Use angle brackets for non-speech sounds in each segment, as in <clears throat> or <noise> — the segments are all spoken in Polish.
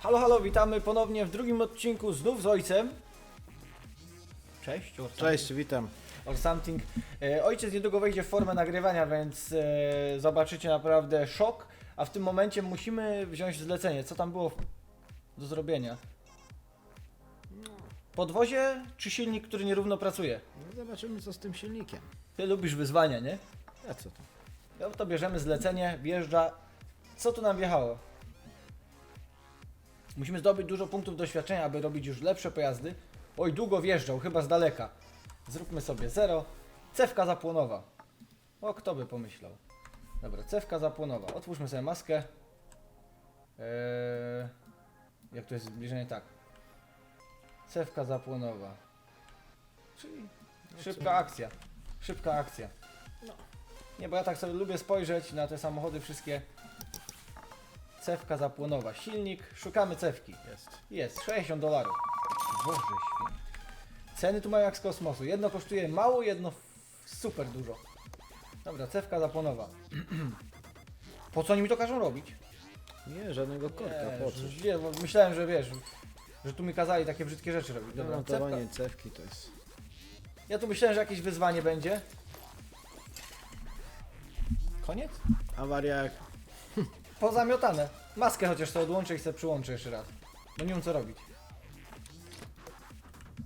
Halo, halo, witamy ponownie w drugim odcinku znów z ojcem. Cześć. Or Cześć, witam. Or something. E, ojciec niedługo wejdzie w formę nagrywania, więc e, zobaczycie naprawdę szok. A w tym momencie musimy wziąć zlecenie. Co tam było w- do zrobienia? Podwozie czy silnik, który nierówno pracuje? No zobaczymy co z tym silnikiem. Ty lubisz wyzwania, nie? A co to? No to bierzemy zlecenie, wjeżdża. Co tu nam wjechało? Musimy zdobyć dużo punktów doświadczenia, aby robić już lepsze pojazdy. Oj, długo wjeżdżał, chyba z daleka. Zróbmy sobie zero. Cewka zapłonowa. O, kto by pomyślał. Dobra, cewka zapłonowa. Otwórzmy sobie maskę. Eee, jak to jest zbliżenie? Tak. Cewka zapłonowa. Czyli No szybka akcja. Szybka akcja. Nie, bo ja tak sobie lubię spojrzeć na te samochody wszystkie. Cewka zapłonowa. Silnik. Szukamy cewki. Jest. Jest, 60 dolarów. Boże święty. Ceny tu mają jak z kosmosu. Jedno kosztuje mało, jedno super dużo. Dobra, cewka zapłonowa. <clears throat> po co oni mi to każą robić? Nie, żadnego korka, Nie, po co? Nie, bo myślałem, że wiesz, że tu mi kazali takie brzydkie rzeczy robić. Dobra, cewka. Montowanie cewki to jest... Ja tu myślałem, że jakieś wyzwanie będzie. Koniec? Awaria. Pozamiotane. Maskę chociaż sobie odłączę i sobie przyłączę jeszcze raz. No nie wiem co robić.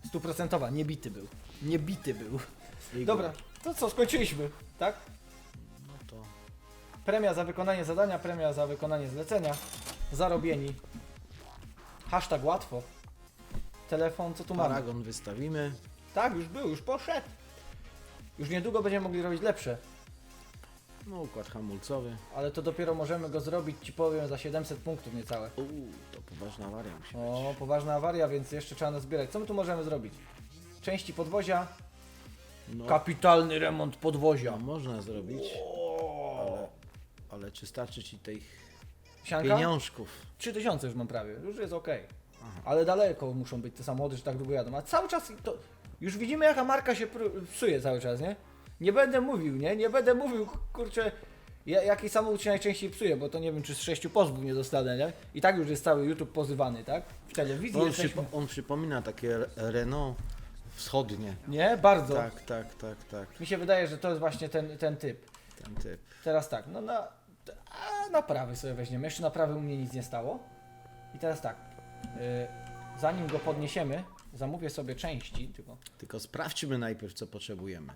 Stuprocentowa, niebity był. Niebity był. Dobra, to co, skończyliśmy, tak? No to... Premia za wykonanie zadania, premia za wykonanie zlecenia. Zarobieni. Hashtag łatwo. Telefon, co tu mamy? Paragon wystawimy. Tak, już był, już poszedł. Już niedługo będziemy mogli robić lepsze. No układ hamulcowy. Ale to dopiero możemy go zrobić, ci powiem, za 700 punktów niecałe. Uuu, to poważna awaria musi być. O, poważna awaria, więc jeszcze trzeba nazbierać. Co my tu możemy zrobić? Części podwozia, No, kapitalny remont podwozia. no można zrobić, ale... Ale czy starczy ci tych Sianka? pieniążków? 3000 już mam prawie, już jest ok. Ale daleko muszą być te samochody, że tak długo jadą. A cały czas to. Już widzimy, jaka marka się pr- psuje cały czas, nie? Nie będę mówił, nie? Nie będę mówił, kurczę, ja- jaki samochód się najczęściej psuje, bo to nie wiem, czy z sześciu pozwów nie dostanę, nie? I tak już jest cały YouTube pozywany, tak? W telewizji On, jesteśmy. przypo- on przypomina takie Renault wschodnie. Nie? Bardzo. Tak, tak, tak, tak. Mi się wydaje, że to jest właśnie ten, ten typ. Ten typ. Teraz tak, no na, a naprawy sobie weźmiemy. Jeszcze naprawy u mnie nic nie stało. I teraz tak, y, zanim go podniesiemy, zamówię sobie części, tylko Tylko sprawdźmy najpierw, co potrzebujemy.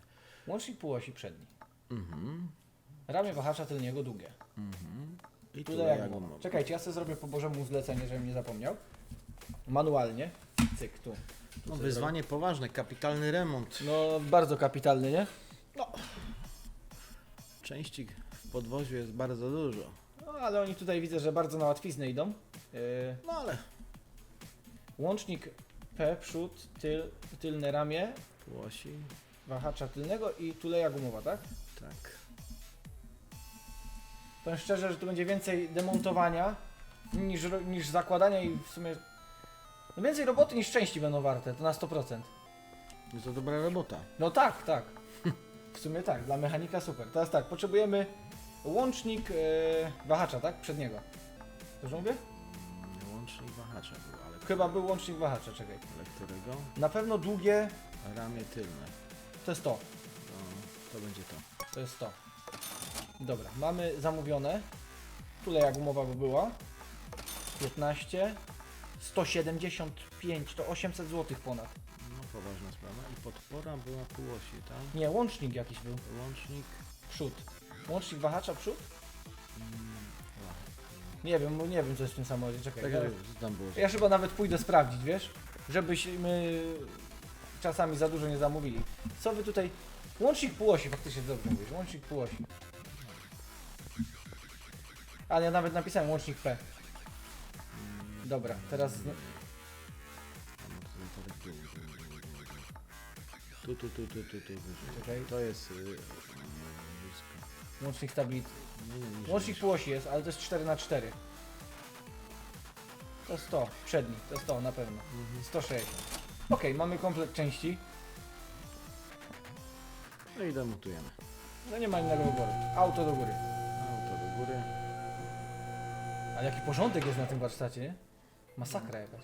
Łącznik półosi przedni, Mhm. ramię wahacza tylniego długie. Mhm. I Tutaj jak on Czekajcie, ja sobie zrobię po bożemu zlecenie, żebym nie zapomniał. Manualnie. Cyk, tu. No sobie wyzwanie poważne, kapitalny remont. No, bardzo kapitalny, nie? Części w podwoziu jest bardzo dużo. No, ale oni tutaj widzę, że bardzo na łatwiznę idą. Yy, No ale łącznik P, przód, tyl, tylne ramię, Płosi, wahacza tylnego i tuleja gumowa, tak? tak. Powiem szczerze, że tu będzie więcej demontowania niż, ro- niż zakładania i w sumie... No więcej roboty niż części będą warte, to na 100%. Jest to dobra robota. No tak, tak. W sumie tak, dla mechanika super. Teraz tak, potrzebujemy łącznik e, wahacza, tak? Przedniego. Dobrze mówię? Łącznik wahacza był, ale, Chyba był łącznik wahacza, czekaj. ale którego? Na pewno długie Ramię tylne. To jest to. To, to będzie to. To jest to. Dobra, mamy zamówione. Tuleja gumowa by była. 15. 175 to 800 zł ponad. No poważna sprawa. I podpora była półosi, tak? Nie, łącznik jakiś był. Łącznik... Przód. Łącznik wahacza przód? Mm, Nie wiem, nie wiem co jest w tym samochodzie. Czekaj. tak, zaraz- tam było? Ja chyba nawet pójdę sprawdzić, wiesz? Żebyśmy czasami za dużo nie zamówili. Co wy tutaj... Łącznik półosi, faktycznie dobrze mówisz. Łącznik półosi. Ale ja nawet napisałem łącznik P. Dobra, teraz... Tu, tu, tu, tu, tu, tu, wyżej. Czekaj. To jest... Blisko. Łącznik stability. Nie, nie, niżej, Łącznik niżej. półosi jest, ale to jest 4x4. To jest to, przedni, to jest to na pewno. Mhm. 160. Okej, mamy komplet części. No i demontujemy. No nie ma innego wyboru. Auto do góry. Auto do góry. Ale jaki porządek jest na tym warsztacie, nie? Masakra jakaś.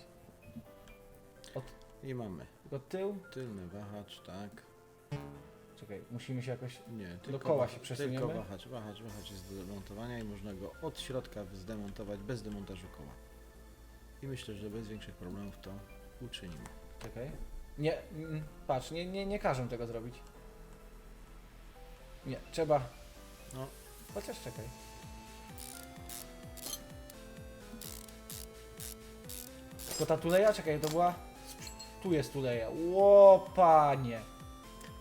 I mamy Tylko tył. tylny wahacz, tak. Czekaj, musimy się jakoś... Nie, tylko, koła się przesuniemy? Tylko wahacz, wahacz, wahacz jest do demontowania i można go od środka zdemontować bez demontażu koła. I myślę, że bez większych problemów to uczynimy. Czekaj. Nie, mm, patrz, nie, nie, nie każą tego zrobić. Nie, trzeba... No. Chociaż czekaj. Tylko ta tuleja, czekaj, to była... Tu jest tuleja. Ło, panie.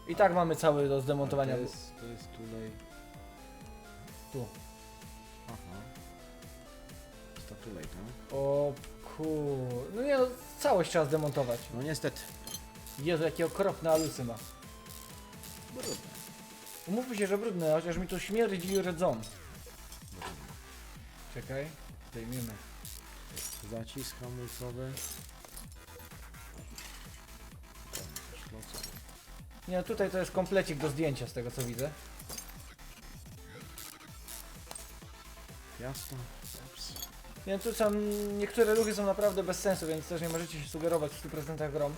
I tak mamy cały do zdemontowania. To jest, to jest tutaj... Tu. Aha. Jest to tulej, tak? O kur... No nie no, całość trzeba zdemontować. No niestety. Jezu, jakie okropne alusy ma. Brudne. Umówmy się, że brudne, chociaż mi to śmierdzi rdzą. Czekaj, zdejmiemy. Zacisk hamulcowy. Szloca. Nie, no tutaj to jest komplecik do zdjęcia z tego co widzę. Jasno. No tu są, niektóre ruchy są naprawdę bez sensu, więc też nie możecie się sugerować w 100% grom.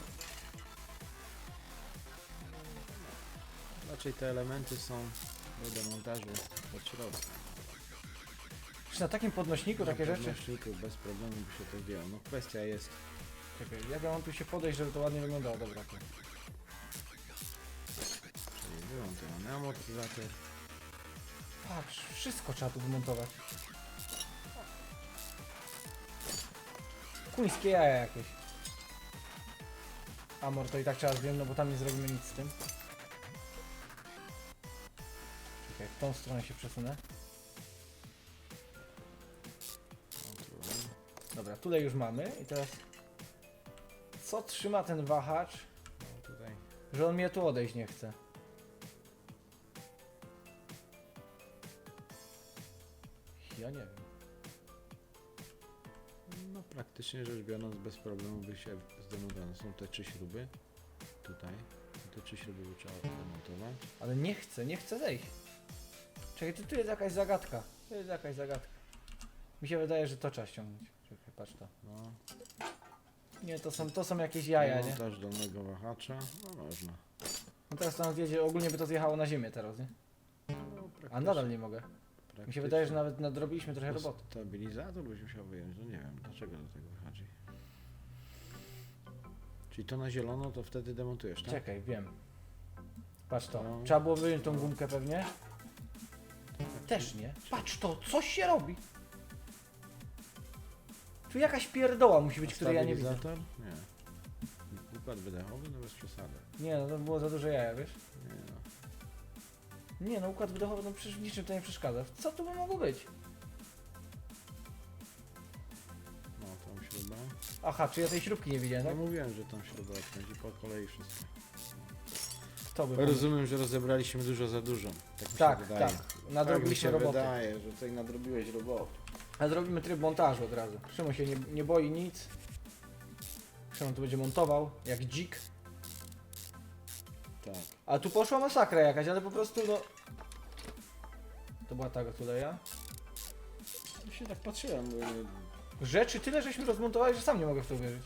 Raczej te elementy są do demontażu od środka. Czy na takim podnośniku takie Na rzeczy? podnośniku bez problemu by się to działo. No kwestia jest Czekaj, jak ja mam tu się podejść, żeby to ładnie wyglądało? Dobra, to. Czyli wymontowany amortyzator. Patrz, wszystko trzeba tu wymontować. Kuńskie jaja jakieś. Amor to i tak trzeba zdjąć, no bo tam nie zrobimy nic z tym. Czekaj, w tą stronę się przesunę. Dobra, tutaj już mamy i teraz... Co trzyma ten wahacz, No że on mnie tu odejść nie chce? Ja nie wiem. Praktycznie rzecz biorąc bez problemu by się zdemontowało. Są te trzy śruby. Tutaj. Te trzy śruby by trzeba demontować. Ale nie chcę, nie chcę zejść. Czekaj, tu, tu jest jakaś zagadka. Tu jest jakaś zagadka. Mi się wydaje, że to trzeba ściągnąć. Czekaj, patrz to. No. Nie, to są, to są jakieś jaja, nie? Montaż dolnego wahacza. No można. No teraz tam wiedzie, ogólnie by to zjechało na ziemię teraz, nie? No, A praktycznie- nadal nie mogę. Mi się wydaje, że nawet nadrobiliśmy trochę roboty. Stabilizator byś musiał wyjąć. No nie wiem, dlaczego do tego wychodzi. Czyli to na zielono, to wtedy demontujesz, tak? Czekaj, wiem. Patrz to. No. Trzeba było wyjąć tą gumkę pewnie. Też nie. Patrz to, coś się robi. Tu jakaś pierdoła musi być, A której ja nie widzę. stabilizator? Nie. Układ wydechowy? No bez przesady. Nie, no to było za duże jaja, wiesz? Nie no. Nie no, układ wydechowy, no przecież w niczym to nie przeszkadza. Co tu by mogło być? No, tam śruba. Aha, czy ja tej śrubki nie widziałem, Ja tak? mówiłem, że tam śruba odkręci po kolei wszystko. To by pomógł. Rozumiem, że rozebraliśmy dużo za dużo. Tak mi Tak, się wydaje. tak. Tak mi Nadrobiliśmy się roboty. wydaje, że tutaj nadrobiłeś roboty. A zrobimy tryb montażu od razu. Szymon się nie, nie boi nic. Szymon tu będzie montował, jak dzik. Tak. A tu poszła masakra jakaś, ale po prostu no... To była ta tuleja. Ja się tak patrzyłem, bo. Rzeczy tyle, żeśmy rozmontowali, że sam nie mogę w to uwierzyć.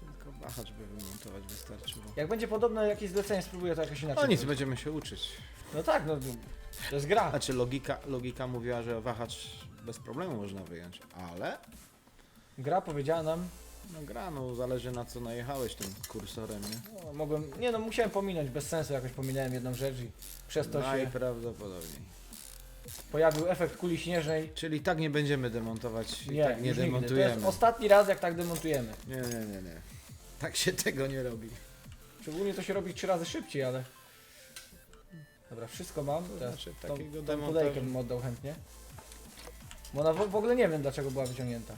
tylko wahacz by wymontować wystarczyło. Jak będzie podobne jakieś zlecenie, spróbuję to jakoś inaczej. No nic, zrobić. będziemy się uczyć. No tak, no to jest gra. Znaczy logika, logika mówiła, że wahacz bez problemu można wyjąć, ale Gra powiedziała nam, no gra, no zależy na co najechałeś tym kursorem, nie? no, mogłem, nie no musiałem pominąć, bez sensu jakoś pominąłem jedną rzecz i przez to się Najprawdopodobniej. pojawił efekt kuli śnieżnej. Czyli tak nie będziemy demontować i Nie, tak nie już nigdy. To demontujemy. jest ostatni raz jak tak demontujemy. Nie, nie, nie, nie. Tak się tego nie robi. Szczególnie to się robi trzy razy szybciej, ale... Dobra, wszystko mam. To Teraz znaczy tą, takiego tą demontażu. bym oddał chętnie. Bo ona w, w ogóle nie wiem dlaczego była wyciągnięta.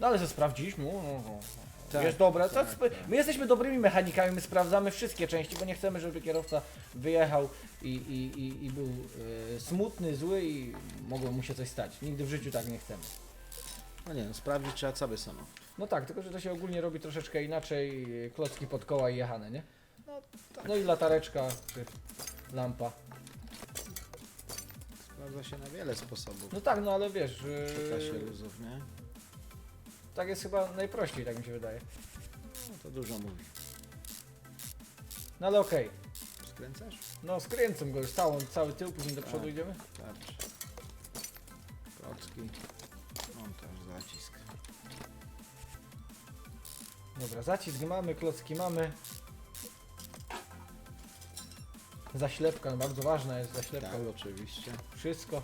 No ale to sprawdziliśmy. No, no, no. Tak, jest dobre. To tak, sp- tak. My jesteśmy dobrymi mechanikami, my sprawdzamy wszystkie części, bo nie chcemy, żeby kierowca wyjechał i, i, i, i był e, smutny, zły i mogło mu się coś stać. Nigdy w życiu tak nie chcemy. No nie, no, sprawdzić trzeba cały samochód. No tak, tylko że to się ogólnie robi troszeczkę inaczej, e, klocki pod koła i jechane, nie? No, tak. No i latareczka, czy lampa. Sprawdza się na wiele sposobów. No tak, no ale wiesz, Przy kasie yy, luzów, nie? Tak jest chyba najprościej, tak mi się wydaje. No to dużo mówi. No ale okej. Skręcasz? No skręcam go już całą, cały tył, później do przodu Tak. idziemy. Patrz. Klocki. Montaż, zacisk. Dobra, zacisk mamy, klocki mamy. Zaślepka, no bardzo ważna jest zaślepka. Tak, oczywiście. Wszystko.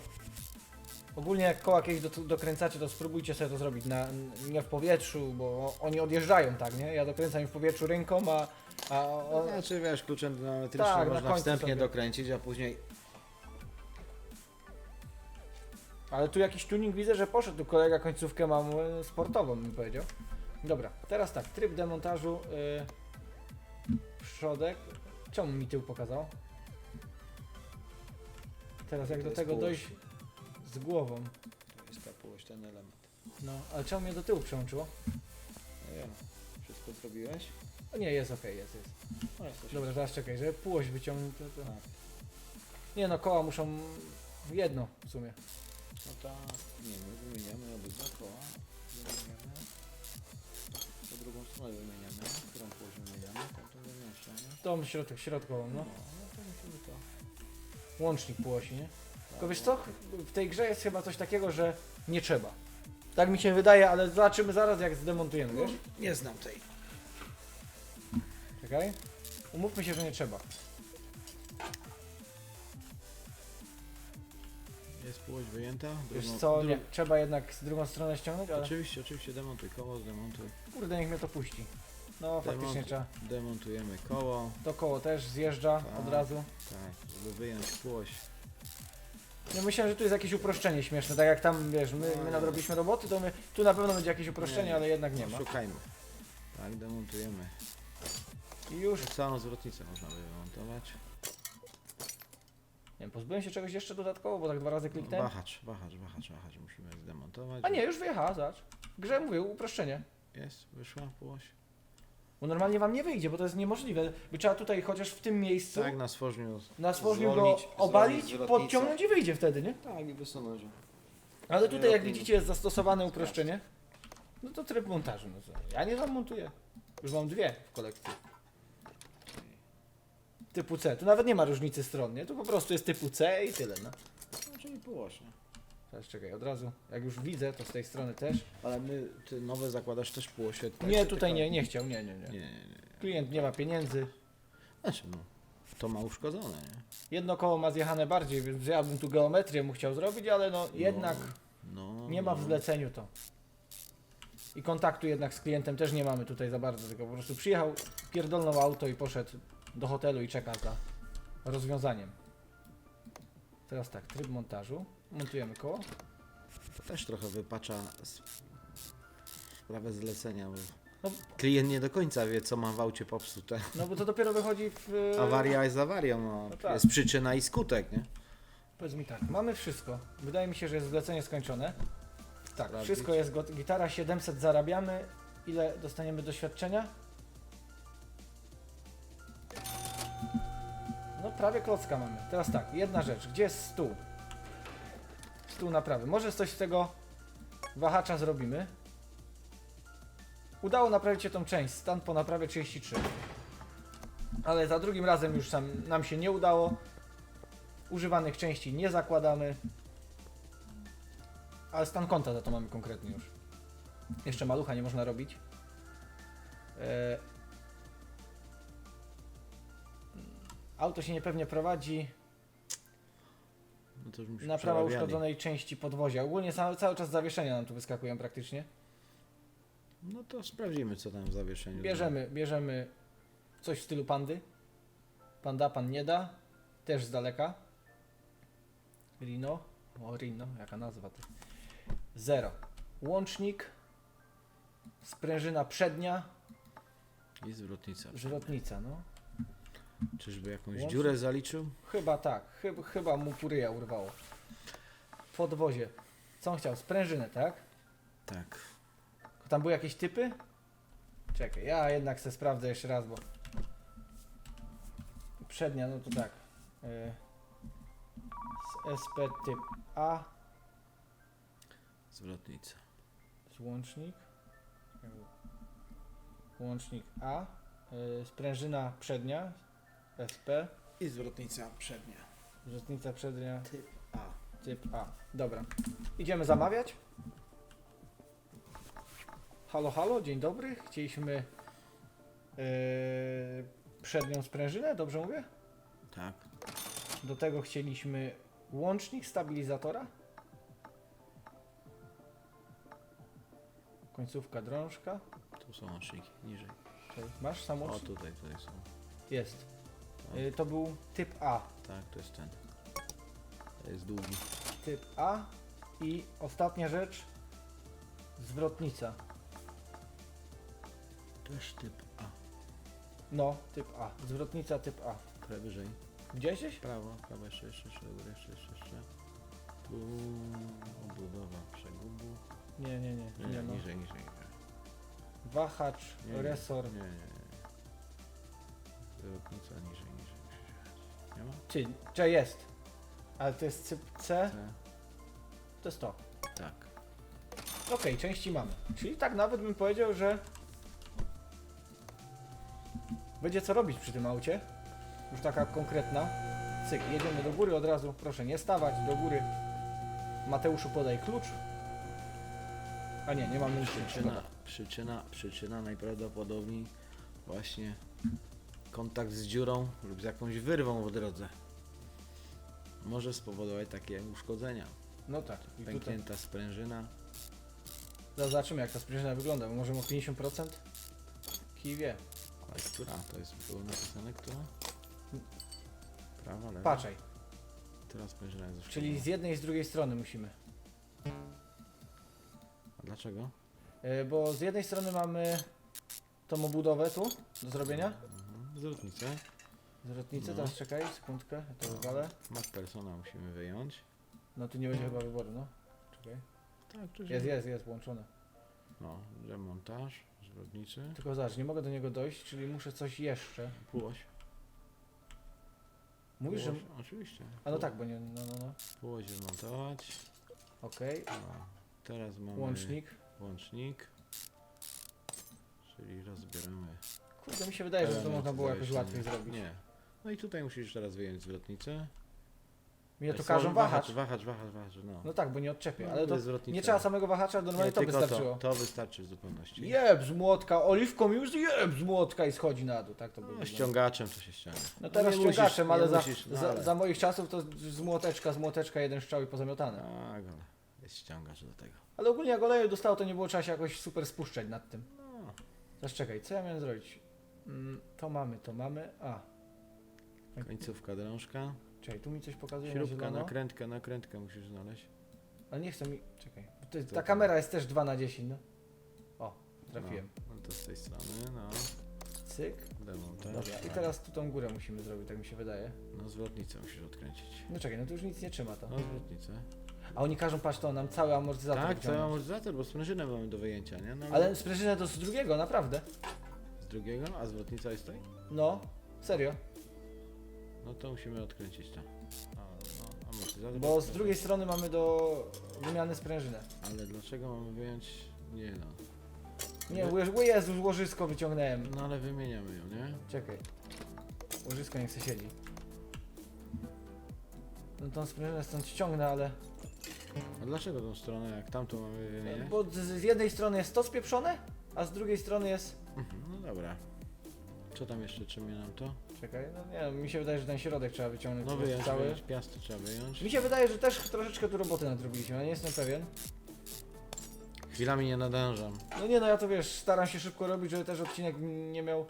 Ogólnie jak koła kiedyś do, dokręcacie, to spróbujcie sobie to zrobić na, nie w powietrzu, bo oni odjeżdżają tak, nie? Ja dokręcam im w powietrzu ręką, a, a on, Znaczy wiesz, kluczem dynametrycznym Tak, na można wstępnie sobie. dokręcić, a później Ale tu jakiś tuning widzę, że poszedł. Tu kolega końcówkę mam e, sportową, bym powiedział. Dobra, teraz tak, tryb demontażu. Yy, przodek. Czemu mi tył pokazał? Teraz jak do tego półoś. dojść z głową. to jest ta półość, ten element. No, ale czemu mnie do tyłu przełączyło? No wiem. Wszystko zrobiłeś? O nie, jest okej, jest, jest. No jesteś. Dobra, teraz czekaj, żeby półość wyciągnąć. To, to... Tak. Nie no, koła muszą jedno w sumie. No tak. Nie, my wymieniamy obydwa koła. Wymieniamy. Po drugą stronę wymieniamy. Którą półość wymieniamy? Tamtą wymieniamy. Tą środek, środkową, No, no. no to musimy to. Łącznik półosi, nie? Tylko Tak, wiesz co, w tej grze jest chyba coś takiego, że nie trzeba. Tak mi się wydaje, ale zobaczymy zaraz jak zdemontujemy, wiesz? Nie znam tej. Czekaj. Umówmy się, że nie trzeba. Jest półość wyjęta. Wiesz drugą- co, dru- nie, trzeba jednak z drugą stronę ściągnąć, ale Oczywiście, oczywiście, demontuj koło, zdemontuj. kurde, niech mnie to puści. No, faktycznie trzeba. Demontujemy koło. To koło też zjeżdża Tak. od razu. Tak, żeby wyjąć półość. Ja myślałem, że tu jest jakieś uproszczenie śmieszne, tak jak tam, wiesz, my, No, my nadrobiliśmy roboty, to my, tu na pewno będzie jakieś uproszczenie, Nie. ale jednak nie ma. Szukajmy. Tak, demontujemy. I już, Całą zwrotnicę można wymontować. nie wiem, pozbyłem się czegoś jeszcze dodatkowo, bo tak dwa razy kliknąłem. Wahacz, wahacz, wahacz, wahacz musimy zdemontować. A nie, już wyjechała, zobacz. W grze mówię, uproszczenie. Jest, wyszła półość. Bo normalnie wam nie wyjdzie, bo to jest niemożliwe. By trzeba tutaj chociaż w tym miejscu Tak, na stworzniu. na stworzniu go zwolnić- obalić, zwolnić podciągnąć i wyjdzie wtedy, nie? Tak, i wysunąć. Ale tutaj jak widzicie jest zastosowane uproszczenie. No to tryb montażu, no? Ja nie zamontuję. Już mam dwie w kolekcji. Typu C. Tu nawet nie ma różnicy stron, nie? Tu po prostu jest typu C i tyle, no. No, czyli półość, nie? Teraz czekaj, od razu. Jak już widzę, to z tej strony też. Ale my, ty nowe zakładasz też półosie. tak, Nie, tutaj nie, nie chciał, nie, nie, nie. Nie, nie, nie. Klient nie ma pieniędzy. Znaczy, no, to ma uszkodzone, nie? Jedno koło ma zjechane bardziej, więc ja bym tu geometrię mu chciał zrobić, ale no jednak No, nie ma w no. zleceniu to. I kontaktu jednak z klientem też nie mamy tutaj za bardzo, tylko po prostu przyjechał, pierdolnął auto i poszedł do hotelu i czeka za rozwiązaniem. Teraz tak, tryb montażu. Montujemy koło. To też trochę wypacza s- sprawę zlecenia, bo No. klient nie do końca wie, co ma w aucie popsute. No bo to dopiero wychodzi w... Awaria jest awarią, no. No tak. jest przyczyna i skutek, nie? Powiedz mi tak, mamy wszystko. Wydaje mi się, że jest zlecenie skończone. Tak, Sprawdzić. wszystko jest got- Gitara 700 zarabiamy. Ile dostaniemy doświadczenia? Prawie klocka mamy. Teraz tak, jedna rzecz. Gdzie jest stół? Stół naprawy. Może coś z tego wahacza zrobimy. Udało naprawić się tą część. Stan po naprawie 33. Ale za drugim razem już sam, nam się nie udało. Używanych części nie zakładamy. Ale stan konta za to mamy konkretnie już. Jeszcze malucha nie można robić. E... Auto się niepewnie prowadzi. No to już Naprawa przerabiali. uszkodzonej części podwozia. Ogólnie cały, cały czas zawieszenia nam tu wyskakują praktycznie. No to sprawdzimy, co tam w zawieszeniu. Bierzemy, bierzemy coś w stylu pandy. Panda, pan nie da. Też z daleka. Rino. O, Rino, jaka nazwa ty. Zero. Łącznik. Sprężyna przednia. I zwrotnica. Zwrotnica, no. Czyżby jakąś dziurę zaliczył? Chyba tak. Chyba, chyba mu puryja urwało. Podwozie. Co on chciał? Sprężynę, tak? Tak. Tam były jakieś typy? Czekaj, ja jednak se sprawdzę jeszcze raz, bo... Przednia, no to tak. Y, z SP typ A, Zwrotnica. złącznik. Łącznik A. y, Sprężyna przednia. SP. I zwrotnica przednia. Rzutnica przednia. Typ A. Typ A. Dobra. Idziemy zamawiać. Halo, halo, dzień dobry. Chcieliśmy yy, przednią sprężynę, dobrze mówię? Tak. Do tego chcieliśmy łącznik stabilizatora. Końcówka drążka. Tu są łączniki, niżej. Masz sam O, łącznik? tutaj, tutaj są. Jest. Yy, to był typ A. tak, to jest ten. To jest długi. Typ A. I ostatnia rzecz. Zwrotnica. Też typ A. No, typ A. Zwrotnica typ A. Trochę wyżej. Gdzieś gdzieś? Prawo, prawo, jeszcze, jeszcze, jeszcze, do góry, jeszcze, jeszcze, jeszcze. Tu obudowa przegubu. Nie, nie, nie. Nie, nie nie, no. niżej, niżej. Wahacz, Nie, nie. resor. Nie, nie, nie. Zwrotnica niżej, niżej. Nie ma? Czy, czy jest? Ale to jest typ C, C? to jest to. Tak. Okej, części mamy. Czyli tak nawet bym powiedział, że będzie co robić przy tym aucie. Już taka konkretna. Cyk, jedziemy do góry od razu. Proszę nie stawać, do góry. Mateuszu podaj klucz. A nie, nie mamy nic. Przyczyna, przyczyna, przyczyna najprawdopodobniej właśnie kontakt z dziurą lub z jakąś wyrwą w drodze może spowodować takie uszkodzenia. No tak. I tutaj Pęknięta sprężyna. zobaczymy jak ta sprężyna wygląda. bo Może ma 50%? Kij wie. Ale która? To jest było napisane która? Prawa, lewa? Patrzaj. Teraz sprężyna jest uszkodzona. Czyli z jednej i z drugiej strony musimy. A dlaczego? E, Bo z jednej strony mamy tą obudowę tu do zrobienia. Zwrotnicę. Zwrotnicę, No. teraz czekaj, sekundkę, ja to wywalę. MacPersona musimy wyjąć. No tu nie będzie chyba wyboru, no. Czekaj. Tak, czy Jest, jest, jest włączone. No, demontaż, zwrotnicy. Tylko zobacz, nie mogę do niego dojść, czyli muszę coś jeszcze. Półoś. Mówisz, że... Oczywiście. A no tak, bo nie, no, no, no. Półoś zmontować. Okej, No, teraz mamy łącznik. łącznik. Czyli rozbieramy. Kurde, mi się wydaje, że to element można było jakoś łatwiej zrobić. Nie. No i tutaj musisz teraz wyjąć zwrotnicę. Mnie to każą wahacz. Wahacz, wahacz, wahacz, no. No tak, bo nie odczepię, No, ale to bez zwrotnicy. nie trzeba samego wahacza, normalnie Nie, to tylko wystarczyło. To, to wystarczy w zupełności. Jeb z młotka, oliwką już jeb z młotka i schodzi na dół, tak to było. No, ściągaczem to się ściąga. No teraz nie musisz- ściągaczem, nie ale za, musisz, no za, ale- za moich czasów to z młoteczka, z młoteczka jeden strzał i pozamiotane. Tak, ale jest ściągacz do tego. Ale ogólnie jak oleju dostało, to nie było trzeba się jakoś super spuszczać nad tym. No, Teraz czekaj, co ja miałem zrobić? Mm, to mamy, to mamy. A, końcówka drążka. czekaj, tu mi coś pokazuje na Śrubka, zielono. nakrętkę, nakrętkę musisz znaleźć. Ale nie chcę mi. Czekaj. To ta to? kamera jest też 2 na 10, no. O, trafiłem. No, no to z tej strony, no. Cyk. Demontaż. Dobra. I tak. teraz tu tą górę musimy zrobić, tak mi się wydaje. No zwrotnicę musisz odkręcić. No czekaj, no to już nic nie trzyma to. No zwrotnicę. A oni każą, patrz to, nam cały amortyzator Tak, cały wyciągnąć. amortyzator, bo sprężynę mamy do wyjęcia, nie? No, Ale sprężynę to z drugiego, naprawdę. Z drugiego, a zwrotnica jest tutaj? No, serio. No to musimy odkręcić to. A, no, amortyzator. Bo z drugiej strony mamy do wymiany sprężynę. Ale dlaczego mamy wyjąć? Nie no. Nie, Wy- łożysko wyciągnąłem. No ale wymieniamy ją, nie? Czekaj. Łożysko niech se siedzi. No tą sprężynę stąd ściągnę, ale... A dlaczego tą stronę, jak tamtą mamy wymieniać? Bo z, z jednej strony jest to spieprzone, a z drugiej strony jest... Mhm, No dobra. Co tam jeszcze trzymie nam to? Czekaj, no nie mi się wydaje, że ten środek trzeba wyciągnąć No po prostu wyjąć, cały. wyjąć, piasty trzeba wyjąć. Mi się wydaje, że też troszeczkę tu roboty nadrobiliśmy, ale nie jestem pewien. Chwilami nie nadążam. No nie no, ja to wiesz, staram się szybko robić, żeby też odcinek nie miał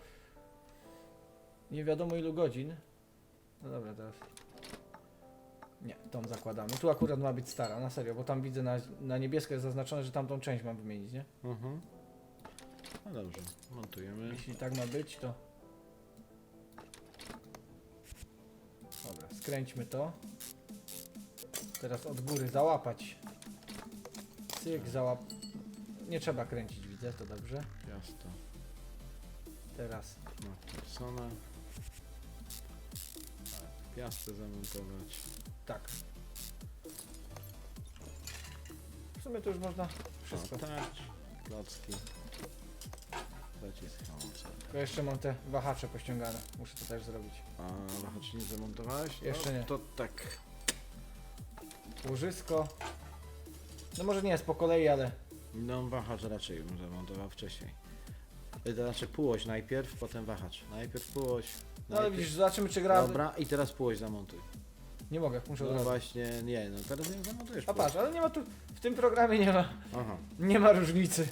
nie wiadomo ilu godzin. No dobra, teraz. Nie, tą zakładamy. Tu akurat ma być stara, na serio, bo tam widzę na, na niebiesko jest zaznaczone, że tamtą część mam wymienić, nie? Mhm. No dobrze, montujemy. Jeśli tak ma być, to... Dobra, skręćmy to. Teraz od góry załapać. Cyk, załap... Nie trzeba kręcić, widzę, to dobrze. Piasto. Teraz No, persona. Piastę zamontować. tak. W sumie to już można wszystko. O, tak. Tylko jeszcze mam te wahacze pościągane. Muszę to też zrobić. A wahacz nie zamontowałeś? Jeszcze no, nie. To tak. Łożysko. No może nie jest po kolei, ale No wahacz raczej bym zamontował wcześniej. To znaczy półoś najpierw, potem wahacz. Najpierw półoś. No ale najpierw- widzisz, zobaczymy czy gra. Dobra, i teraz półoś zamontuj. Nie mogę, muszę No razu. właśnie, nie, no teraz nie zamontujesz A półoś. patrz, ale nie ma tu. W tym programie nie ma, Aha. nie ma różnicy.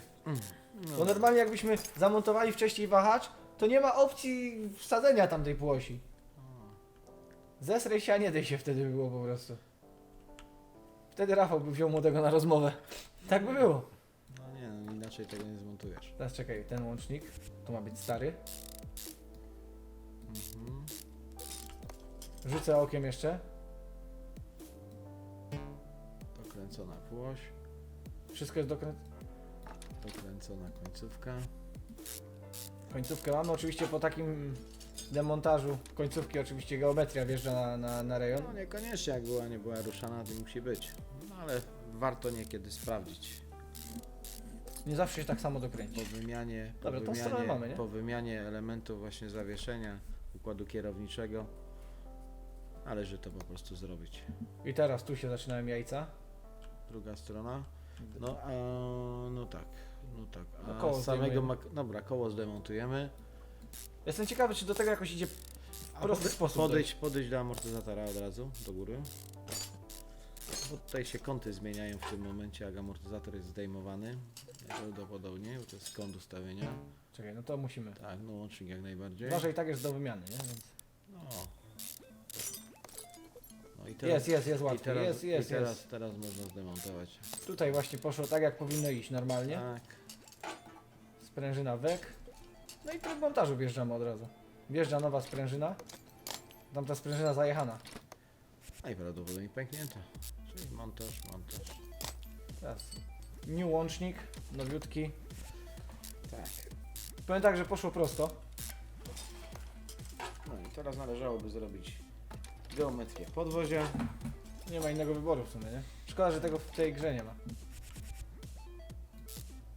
No. Bo normalnie jakbyśmy zamontowali wcześniej wahacz, to nie ma opcji wsadzenia tamtej półosi. Zesrej się, a nie dej się wtedy było po prostu. Wtedy Rafał by wziął młodego na rozmowę. Tak by było. No nie, no inaczej tego nie zmontujesz. Teraz czekaj, ten łącznik. To ma być stary. Mhm. Rzucę okiem jeszcze. Dokręcona półoś, Wszystko jest dokręt. Dokręcona końcówka. Końcówkę mamy oczywiście po takim demontażu końcówki oczywiście geometria wjeżdża na, na, na rejon. No niekoniecznie jak była, nie była ruszana, to musi być. No ale warto niekiedy sprawdzić. Nie zawsze się tak samo Po dokręci. wymianie, po Dobra, tą stronę wymianie, mamy, nie? po wymianie elementów właśnie zawieszenia, układu kierowniczego, należy to po prostu zrobić. I teraz tu się zaczynają jajca. Druga strona. No, a, no tak, no tak. A No koło samego zdejmujemy. mak- Dobra, koło zdemontujemy. Jestem ciekawy, czy do tego jakoś idzie A prosty pode- sposób. Podejść, podejść do amortyzatora od razu, do góry. Bo tutaj się kąty zmieniają w tym momencie, jak amortyzator jest zdejmowany. Prawdopodobnie, bo to jest kąt ustawienia. Czekaj, no to musimy. Tak, no łącznik jak najbardziej. Uważaj, tak jest do wymiany, nie? Więc... No. No i teraz, Jest, jest, jest i teraz, Jest, jest, i teraz, jest. teraz można zdemontować. Tutaj właśnie poszło tak, jak powinno iść normalnie. Tak. Sprężyna wek. No i tryb montażu wjeżdżamy od razu. Wjeżdża nowa sprężyna. Tamta sprężyna zajechana. Najprawdopodobniej pęknięta. Czyli montaż, montaż. Teraz new łącznik, nowiutki. Tak. Powiem tak, że poszło prosto. No i teraz należałoby zrobić geometrię podwozia. Nie ma innego wyboru w sumie, nie? Szkoda, że tego w tej grze nie ma.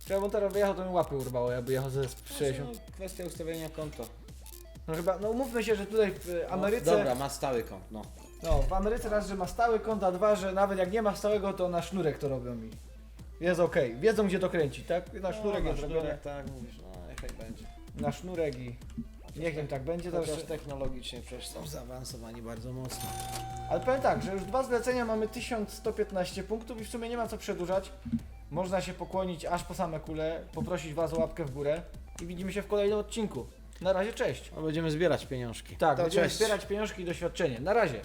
Czy ja bym teraz wyjechał, to mi łapy urwało, jakby jechał ze 60. No, kwestia ustawienia kąta. No chyba, no umówmy się, że tutaj w e, Ameryce... No, dobra, ma stały kąt, no. No, w Ameryce raz, że ma stały kąt, a dwa, że nawet jak nie ma stałego, to na sznurek to robią mi. Jest okej. Wiedzą gdzie to kręcić, tak? Na sznurek no, jest na robione. sznurek, tak mówisz, no niechaj będzie. Na sznurek i niech im tak będzie. To Chociaż jeszcze... technologicznie przecież są zaawansowani bardzo mocno. Ale powiem tak, że już dwa zlecenia mamy 1115 punktów i w sumie nie ma co przedłużać. Można się pokłonić aż po same kule, poprosić Was o łapkę w górę i widzimy się w kolejnym odcinku. Na razie, cześć. No będziemy zbierać pieniążki. Tak, To będziemy cześć. zbierać pieniążki i doświadczenie. Na razie.